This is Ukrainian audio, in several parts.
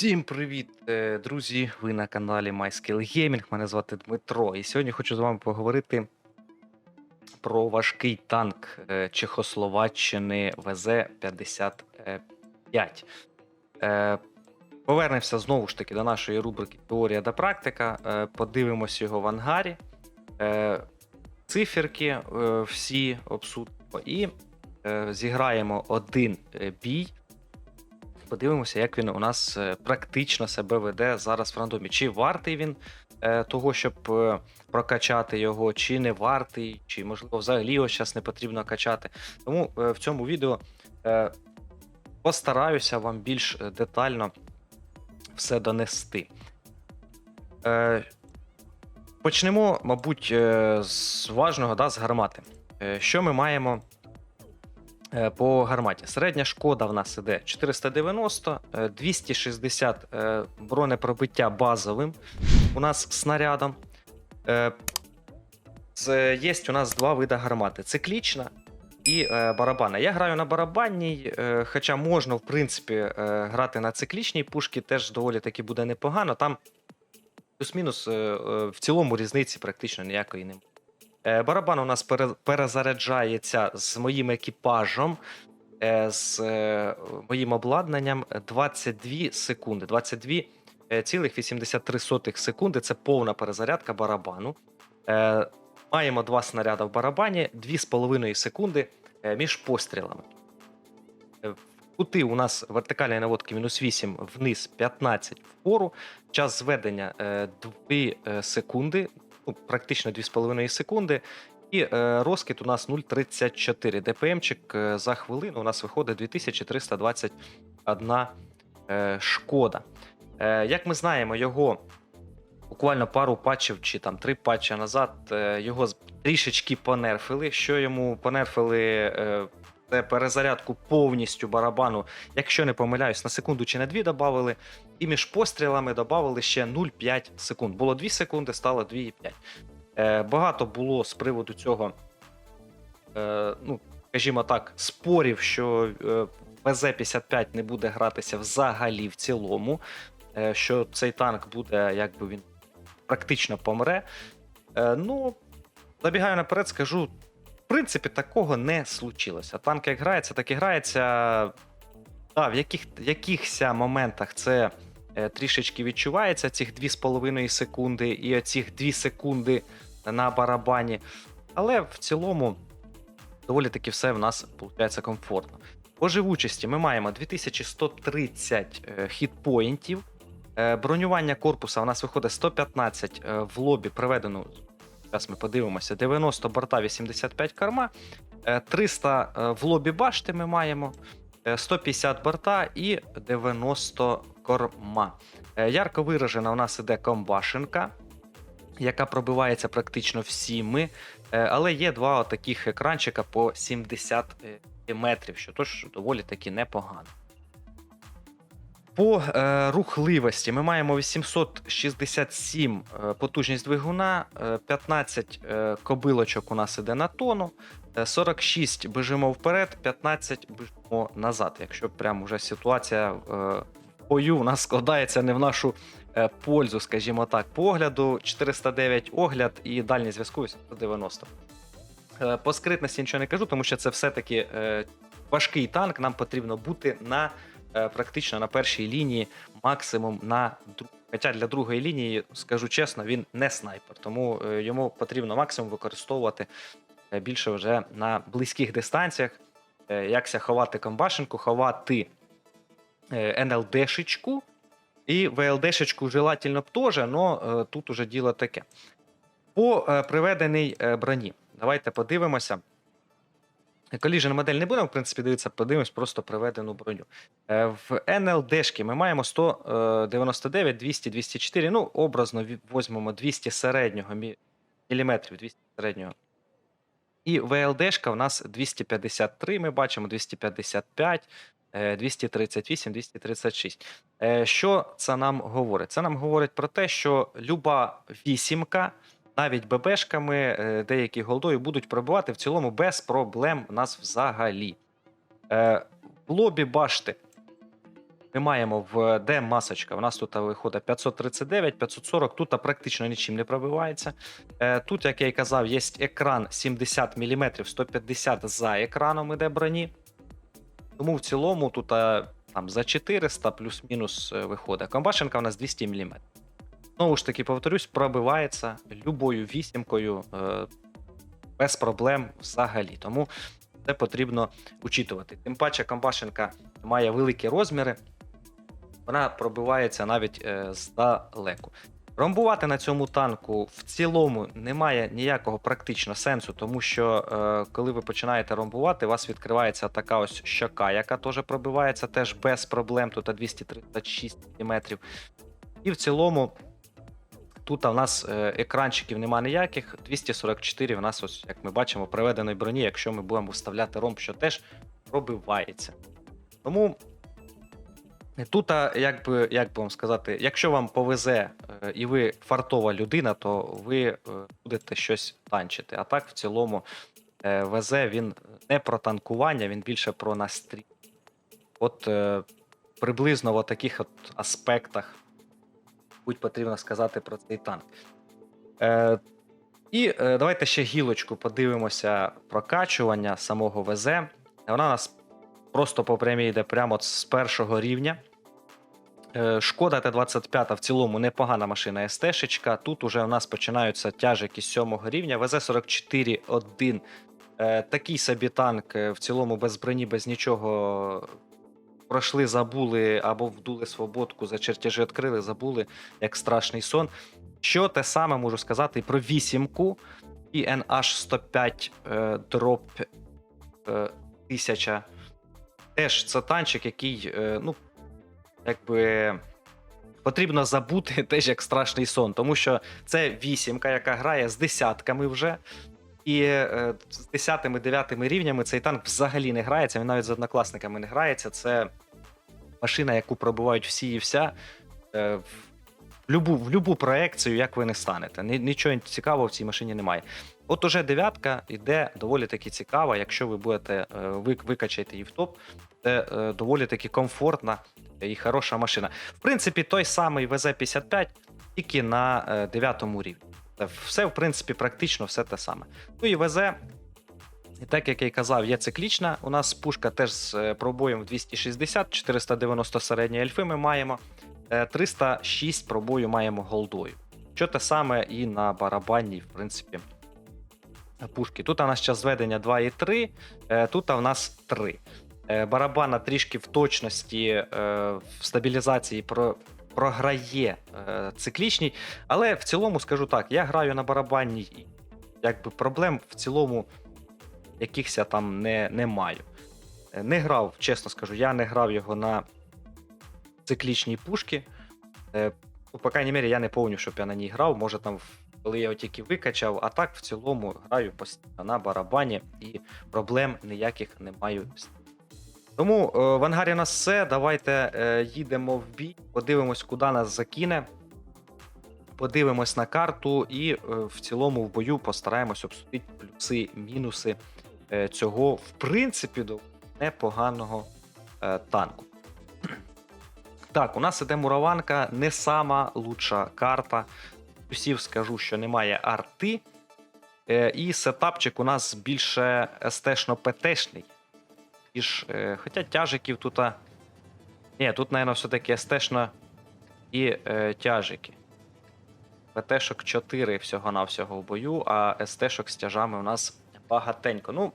Всім привіт, е, друзі! Ви на каналі MyScale Gaming. Мене звати Дмитро. І сьогодні хочу з вами поговорити про важкий танк е, Чехословаччини ВЗ-55. Е, Повернемося знову ж таки до нашої рубрики Теорія та практика. Подивимося його в ангарі. Циферки всі обсудимо і зіграємо один бій. Подивимося, як він у нас е, практично себе веде зараз в рандомі. Чи вартий він е, того, щоб е, прокачати його, чи не вартий, чи можливо взагалі його зараз не потрібно качати. Тому в цьому відео постараюся вам більш детально все донести. Почнемо, мабуть, з важного, да, з гармати. Що ми маємо по гарматі. Середня шкода в нас іде 490, е, 260 е, бронепробиття базовим. У нас снарядом. Е, Це є у нас два види гармати: циклічна і е, барабанна. Я граю на барабанній, е, хоча можна, в принципі, е, грати на циклічній пушки, теж доволі таки буде непогано. Там плюс-мінус е, е, в цілому різниці практично ніякої немає. Е, Барабан у нас перезаряджається з моїм екіпажем, е, з е, моїм обладнанням 22 секунди. 22,83 секунди це повна перезарядка барабану. Маємо два снаряди в барабані, 2,5 секунди між пострілами. Кути у нас вертикальної наводки мінус 8 вниз 15 вгору. Час зведення е, 2 секунди, ну, практично 2,5 секунди. І е, розкид у нас 0,34. ДПМчик е, за хвилину у нас виходить 2321 е, шкода. Як ми знаємо, його буквально пару патчів чи там три патчі назад його трішечки понерфили. Що йому понерфили? Це перезарядку повністю барабану, якщо не помиляюсь, на секунду чи на дві додавали. І між пострілами додавали ще 0,5 секунд. Було 2 секунди, стало 2,5. Е, багато було з приводу цього, е, ну, скажімо так, спорів, що е, ПЗ-55 не буде гратися взагалі в цілому, е, що цей танк буде, якби він практично помре. Е, ну, забігаю наперед, скажу. Принципі, такого не случилося. Танк як грається, так і грається. Да, в яких, якихось моментах це е, трішечки відчувається, цих 2,5 секунди і оцих 2 секунди на барабані. Але в цілому доволі таки все в нас виходить комфортно. По живучості ми маємо 2130 е, хітпоінтів. Е, Бронювання корпуса у нас виходить 115 е, в лобі приведено. Зараз ми подивимося: 90 борта, 85 корма, е, 300 е, в лобі башти ми маємо, е, 150 борта і 90 корма. Е, Ярко виражена у нас іде комбашенка, яка пробивається практично всіми. Е, Але є два таких екранчика по 70 е, метрів, що тож доволі таки непогано. По е, рухливості ми маємо 867 е, потужність двигуна, е, 15 е, кобилочок у нас іде на тону, е, 46 біжимо вперед, 15 біжимо назад. Якщо прям вже ситуація е, в бою у нас складається не в нашу е, пользу, скажімо так. По огляду 409 огляд і дальній зв'язку 890. Е, По скритності нічого не кажу, тому що це все-таки е, важкий танк. Нам потрібно бути на практично на першій лінії, максимум на другій. Хоча для другої лінії, скажу чесно, він не снайпер, тому е, йому потрібно максимум використовувати е, більше вже на близьких дистанціях. Е, Якся ховати комбашенку, ховати е, НЛДшечку і ВЛДшечку желательно б теж, але тут уже діло таке. По е, приведеній е, броні. Давайте подивимося. Collision модель не будемо, в принципі, дивитися, подивимось просто приведену броню. Е, В НЛДшки ми маємо 199, 200, 204. Ну, образно візьмемо 200 середнього міліметрів, 200 середнього. І ВЛДшка у нас 253, ми бачимо 255, е, 238, 236. Е, Що це нам говорить? Це нам говорить про те, що люба вісімка навіть ББшками, е, деякі голдою будуть пробивати в цілому без проблем нас взагалі. Е, В лобі башти ми маємо в Д масочка. У нас тут виходить 539, 540, тут практично нічим не пробивається. Е, Тут, як я і казав, є екран 70 мм, 150 за екраном іде броні. Тому в цілому тут е, там за 400 плюс-мінус е, виходить. Комбашенка у нас 200 мм. Знову ж таки, повторюсь, пробивається любою вісімкою е, без проблем взагалі. Тому це потрібно учитувати. Тим паче, комбашенка має великі розміри, вона пробивається навіть е, здалеку. Ромбувати на цьому танку в цілому немає ніякого практично сенсу, тому що е, коли ви починаєте ромбувати, у вас відкривається така ось щока, яка теж пробивається теж без проблем. Тут 236 мм. І в цілому тут у нас е, екранчиків нема ніяких. 244 у нас, ось, як ми бачимо, приведеної броні, якщо ми будемо вставляти ромб, що теж пробивається. Тому тут, як би, як би вам сказати, якщо вам повезе е, і ви фартова людина, то ви е, будете щось танчити. А так, в цілому, ВЗ він не про танкування, він більше про настрій. От приблизно в таких от аспектах будь потрібно сказати про цей танк. Е, і е, давайте ще гілочку подивимося прокачування самого ВЗ. Вона у нас просто по прямій йде прямо з першого рівня. Е, Шкода Т-25 в цілому непогана машина СТ-шечка. Тут уже у нас починаються тяжики 7 рівня. ВЗ-44-1. Е, Такий собі танк е, в цілому без броні, без нічого. Пройшли, забули або вдули свободку, за чертежі відкрили, забули, як страшний сон. Що те саме можу сказати про вісімку і NH105 е, дроп е, 1000. Теж це танчик, який, е, ну, якби потрібно забути теж як страшний сон, тому що це вісімка, яка грає з десятками вже. І е, з десятими, дев'ятими рівнями цей танк взагалі не грається, він навіть з однокласниками не грається. Це машина, яку пробивають всі і вся. Е, в любу, в любу проекцію, як ви не станете. Нічого цікавого в цій машині немає. От уже дев'ятка йде доволі таки цікава, якщо ви будете е, ви, викачаєте її в топ, це е, доволі таки комфортна і хороша машина. В принципі, той самий ВЗ-55, тільки на е, дев'ятому рівні. Це все, в принципі, практично все те саме. Ну і ВЗ, так як я й казав, є циклічна. У нас пушка теж з е, пробоєм в 260, 490 середньої ельфи ми маємо. Е, 306 пробою маємо голдою. Що те саме і на барабанній, в принципі, пушки. Тут у нас час зведення 2,3, е, тут у нас 3. Е, Барабана трішки в точності, е, в стабілізації програє е, циклічній, але в цілому скажу так: я граю на барабанній, якби проблем в цілому якихось там не, не маю. Е, Не грав, чесно скажу, я не грав його на циклічній пушки. Е, Ну, по крайній мірі, я не пам'ятаю, щоб я на ній грав. Може там, коли я його тільки викачав, а так в цілому граю постійно на барабані і проблем ніяких не маю. з. Тому е, в ангарі нас все. Давайте е, їдемо в бій, подивимось, куди нас закине. Подивимось на карту і е, в цілому в бою постараємось обсудити плюси, мінуси цього, в принципі, до непоганого танку. Так, у нас іде мураванка, не сама лучша карта. Плюсів скажу, що немає арти. І сетапчик у нас більше СТшно-ПТшний. Ніж, е, хоча тяжиків тут. а, Ні, тут, мабуть, все-таки СТшно і е, тяжики. ПТшок 4 всього-навсього в бою, а СТшок з тяжами у нас багатенько. Ну,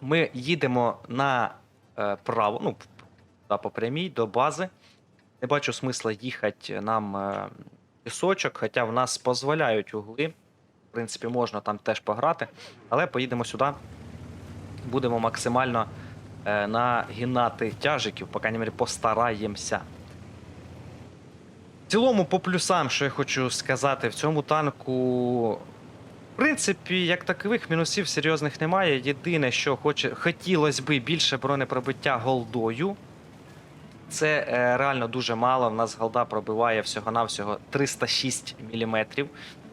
ми їдемо на е, право, ну, та по прямій до бази. Не бачу смисла їхати нам е, пісочок, хоча в нас дозволяють угли. В принципі, можна там теж пограти. Але поїдемо сюди. Будемо максимально е, нагинати тяжиків, по крайній мірі, постараємося. В цілому, по плюсам, що я хочу сказати, в цьому танку. В принципі, як такових мінусів серйозних немає. Єдине, що хоче, хотілося би більше бронепробиття голдою. Це е, реально дуже мало. В нас голда пробиває всього-навсього 306 мм.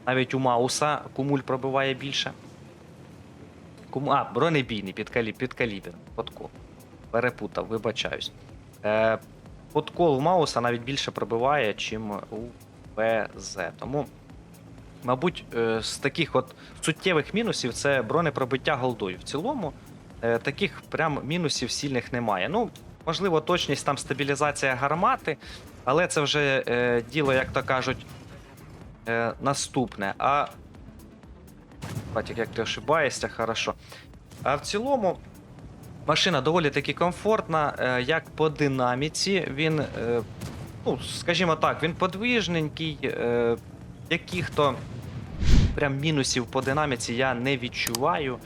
Навіть у Мауса кумуль пробиває більше. Кум... А, бронебійний під, калі... під калібр. Подко. Перепутав, вибачаюсь. Е, подкол у Мауса навіть більше пробиває, чим у ПЗ. Тому, мабуть, е, з таких от суттєвих мінусів це бронепробиття голдою. В цілому е, таких прям мінусів сильних немає. Ну, можливо, точність там стабілізація гармати, але це вже е, діло, як то кажуть, е, наступне. А. Батік, як ти ошибаєшся, хорошо. А в цілому. Машина доволі таки комфортна, е, як по динаміці. Він, е, ну, скажімо так, він подвижненький. Е, яких-то прям мінусів по динаміці я не відчуваю.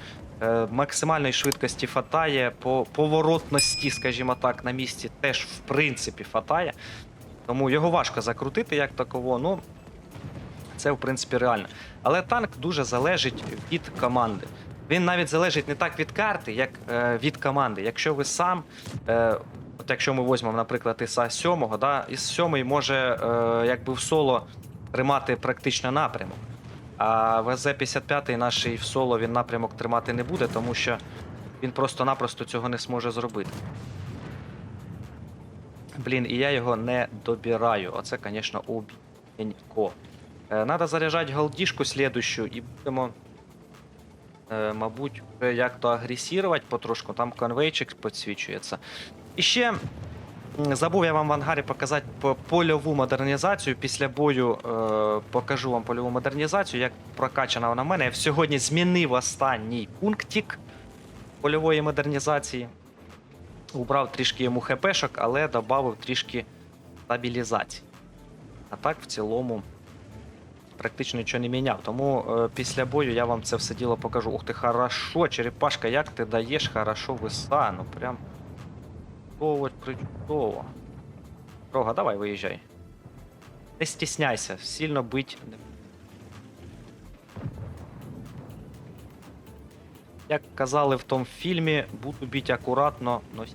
Максимальної швидкості фатає, по поворотності, скажімо так, на місці теж в принципі фатає. Тому його важко закрутити як таково. Ну, це в принципі реально. Але танк дуже залежить від команди. Він навіть залежить не так від карти, як е, від команди. Якщо ви сам, е, от якщо ми візьмемо, наприклад, ІСа 7, да, із 7 може е, якби в соло тримати практично напрямок. А ВЗ-55 наш в соло він напрямок тримати не буде, тому що він просто-напросто цього не зможе зробити. Блін, і я його не добираю. Оце, звісно, обіденько. Е, Надо заряджати голдішку слідущу і будемо, мабуть, вже як-то агресувати потрошку. Там конвейчик підсвічується. І ще забув я вам в ангарі показати польову модернізацію. Після бою е, покажу вам польову модернізацію, як прокачана вона в мене. Я сьогодні змінив останній пунктик польової модернізації. Убрав трішки йому хпшок, але додав трішки стабілізації. А так, в цілому, практично нічого не міняв. Тому е, після бою я вам це все діло покажу. Ух ти, хорошо, черепашка, як ти даєш хорошо виса. Ну прям. Чудово, причудово. Рога, давай виїжджай. Не стісняйся, сильно бить. Як казали в тому фільмі, буду бити акуратно, но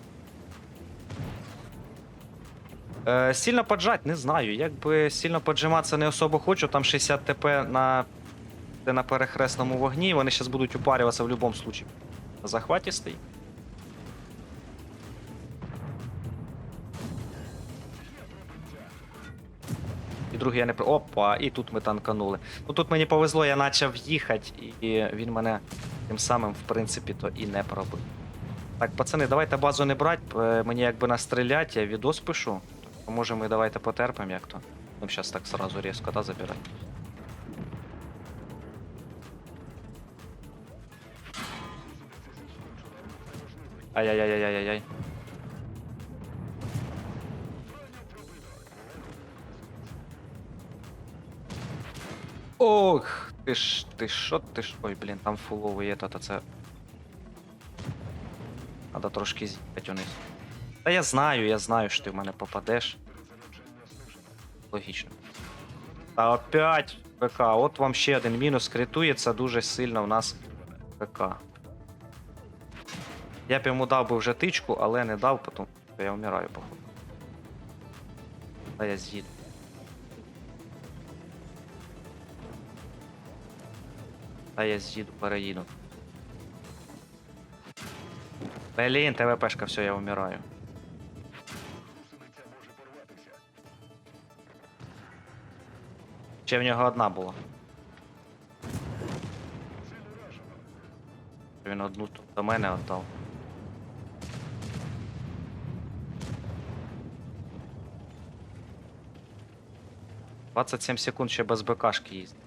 Е, сильно поджать, не знаю. Якби сильно поджиматися не особо хочу, там 60 ТП на, на перехресному вогні, вони зараз будуть упарюватися в будь-якому випадку. На захваті стоїть. І другий я не Опа, і тут ми танканули. Ну тут мені повезло, я почав їхати, і він мене тим самим, в принципі, то і не пробив. Так, пацани, давайте базу не брати, е, мені якби настрілять, я відос пишу. То може ми давайте потерпимо як то. Ну, зараз так сразу різко, да, забирай. Ай-яй-яй-яй-яй-яй. Ох, ти ж, ти що, ти ж. Ой, блін, там фуловий є, то це. Надо трошки з'їхати вниз. Та я знаю, я знаю, що ти в мене попадеш. Логічно. Та опять ПК. От вам ще один мінус. Критується дуже сильно у нас ПК. Я б йому дав би вже тичку, але не дав, що я вмираю, походу. Та я з'їду. Та я з'їду, переїду. Блін, ТВПшка, все, я вмираю. Ще в нього одна була. Він одну тут до мене віддав. Двадцять сім секунд ще без БКшки їздить.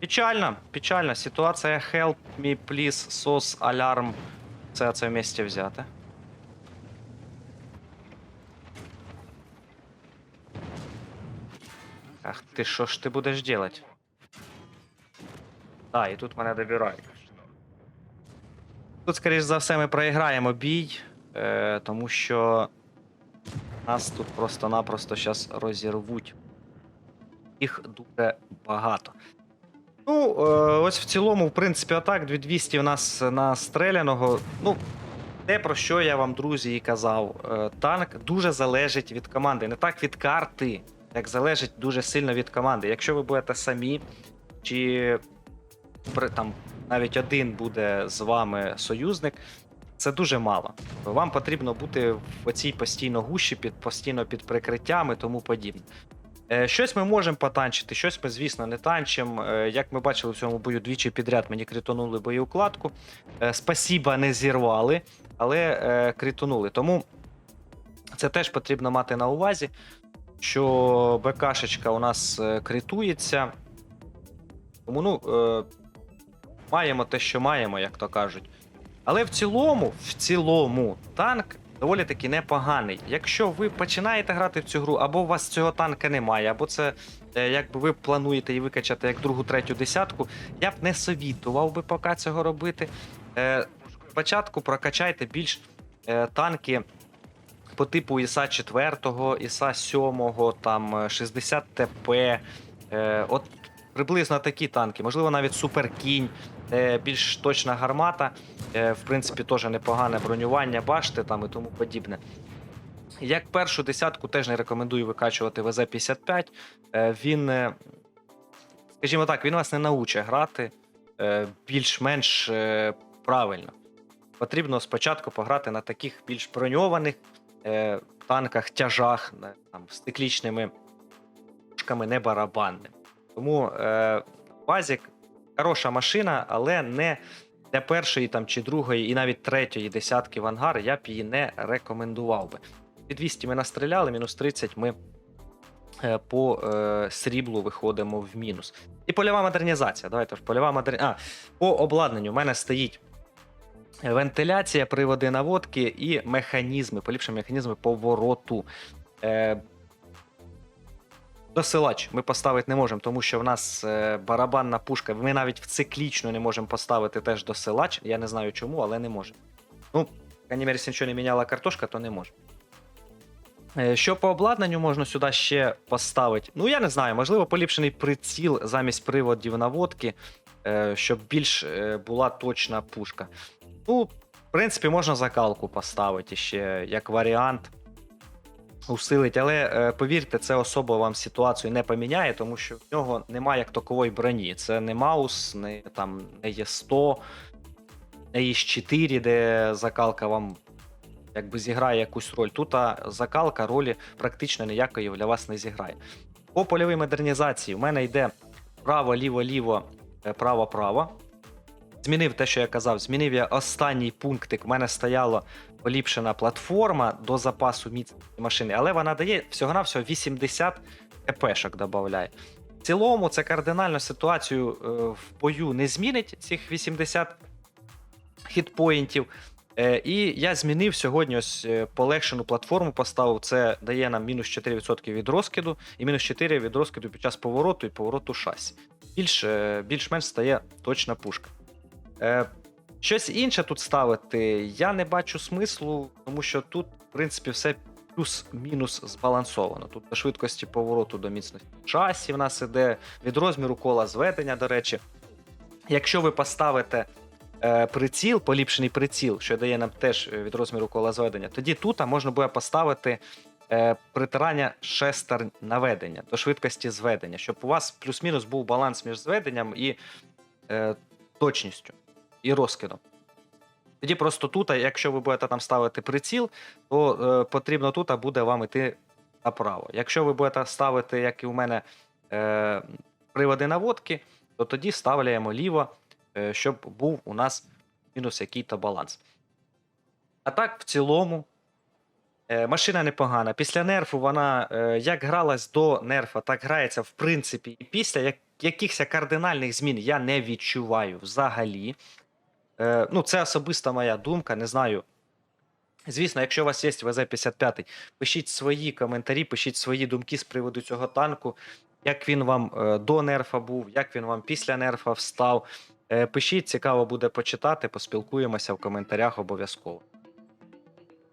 Печально, печально. Ситуація help me please, SOS, alarm. Це це вместе взяти. Ти, що ж ти будеш делать? А, і тут мене добирають. Тут, скоріш за все, ми проіграємо бій, е, тому що нас тут просто-напросто зараз розірвуть. Їх дуже багато. Ну, е, ось в цілому, в принципі, атак 2200 у нас настріляного. Ну, те, про що я вам, друзі, і казав. Е, Танк дуже залежить від команди. Не так від карти, як залежить дуже сильно від команди. Якщо ви будете самі, чи там навіть один буде з вами союзник, це дуже мало. Вам потрібно бути в оцій постійно гущі, під постійно під прикриттями, тому подібне. Е, Щось ми можемо потанчити, щось ми, звісно, не танчимо. Е, Як ми бачили в цьому бою двічі підряд, мені критонули боєукладку. Е, Спасіба не зірвали, але критонули. Тому це теж потрібно мати на увазі, що БКшечка у нас е, критується. Тому ну, е, маємо те, що маємо, як то кажуть. Але в цілому, в цілому, танк доволі таки непоганий. Якщо ви починаєте грати в цю гру, або у вас цього танка немає, або це е, якби ви плануєте і викачати як другу, третю десятку, я б не совітував би поки цього робити. Е, спочатку прокачайте більш е, танки по типу ІСа 4, ІСа 7, там е, 60 ТП. Е, от приблизно такі танки, можливо, навіть Суперкінь, е, більш точна гармата. Е, в принципі, теж непогане бронювання, башти там і тому подібне. Як першу десятку теж не рекомендую викачувати ВЗ-55. Е, Він, е, скажімо так, він вас не научить грати е, більш-менш е, правильно. Потрібно спочатку пограти на таких більш броньованих е, танках, тяжах, там, циклічними пушками, не барабанним. Тому е, Базік хороша машина, але не для першої там, чи другої, і навіть третьої десятки в ангар я б її не рекомендував би. Під 200 ми настріляли, мінус 30 ми е, по е, сріблу виходимо в мінус. І польова модернізація. Давайте ж польова модернізація. По обладнанню у мене стоїть вентиляція, приводи наводки і механізми, поліпшені механізми повороту. Е, Досилач ми поставити не можемо, тому що в нас е, барабанна пушка. Ми навіть в циклічну не можемо поставити теж досилач. Я не знаю чому, але не можемо. Ну, в якщо нічого не міняла картошка, то не може. Е, Що по обладнанню можна сюди ще поставити? Ну, я не знаю, можливо, поліпшений приціл замість приводів наводки, щоб більш е, була точна пушка. Ну, в принципі, можна закалку поставити ще як варіант. Усилить, але е, повірте, це особо вам ситуацію не поміняє, тому що в нього немає як такової броні. Це не Маус, не там не є 100, не є 4, де закалка вам якби зіграє якусь роль. Тут закалка ролі практично ніякої для вас не зіграє. По польовій модернізації в мене йде право, ліво, е. Змінив те, що я казав, змінив я останній пунктик. В мене стояло поліпшена платформа до запасу міцності машини, але вона дає всього-навсього 80 КПшок додає. В цілому це кардинально ситуацію е, в бою не змінить цих 80 хітпоінтів. Е, і я змінив сьогодні ось полегшену платформу, поставив. Це дає нам мінус 4% від розкиду, і мінус 4 від розкиду під час повороту і повороту шасі. Більш, більш-менш стає точна пушка. Е, Щось інше тут ставити я не бачу смислу, тому що тут, в принципі, все плюс-мінус збалансовано. Тут до швидкості повороту до міцності часі в нас іде від розміру кола зведення, до речі. Якщо ви поставите е, приціл, поліпшений приціл, що дає нам теж е, від розміру кола зведення, тоді тут можна буде поставити притирання шестер наведення до швидкості зведення, щоб у вас плюс-мінус був баланс між зведенням і е, точністю і розкидом. Тоді просто тут, якщо ви будете там ставити приціл, то е, потрібно тут буде вам іти направо. Якщо ви будете ставити, як і у мене, е, приводи наводки, то тоді ставляємо ліво, е, щоб був у нас мінус який-то баланс. А так, в цілому, е, машина непогана. Після нерфу вона е, як гралась до нерфа, так грається в принципі. І після як, якихось кардинальних змін я не відчуваю взагалі. Е, ну, це особиста моя думка, не знаю. Звісно, якщо у вас є ВЗ-55, пишіть свої коментарі, пишіть свої думки з приводу цього танку, як він вам е, до нерфа був, як він вам після нерфа встав. Е, пишіть, цікаво буде почитати, поспілкуємося в коментарях обов'язково.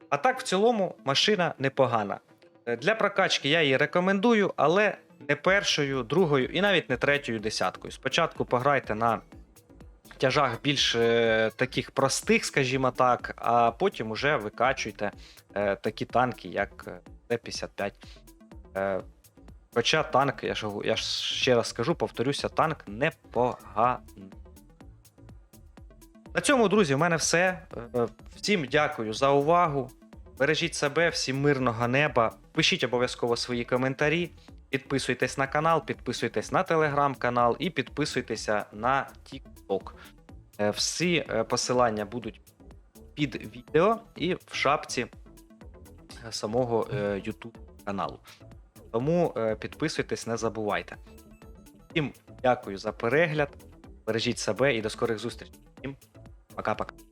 А так, в цілому, машина непогана. Е, Для прокачки я її рекомендую, але не першою, другою і навіть не третьою десяткою. Спочатку пограйте на тяжах більш е, таких простих, скажімо так, а потім уже викачуйте е, такі танки, як е, Т-55. Е, хоча танк, я ж, я ж ще раз скажу, повторюся, танк непоганий. На цьому, друзі, в мене все. Всім дякую за увагу. Бережіть себе, всім мирного неба. Пишіть обов'язково свої коментарі. Підписуйтесь на канал, підписуйтесь на телеграм-канал і підписуйтеся на TikTok. Е, Всі е, посилання будуть під відео і в шапці е, самого YouTube каналу. Тому підписуйтесь, не забувайте. Всім дякую за перегляд. Бережіть себе і до скорих зустрічей. Всім пока-пока.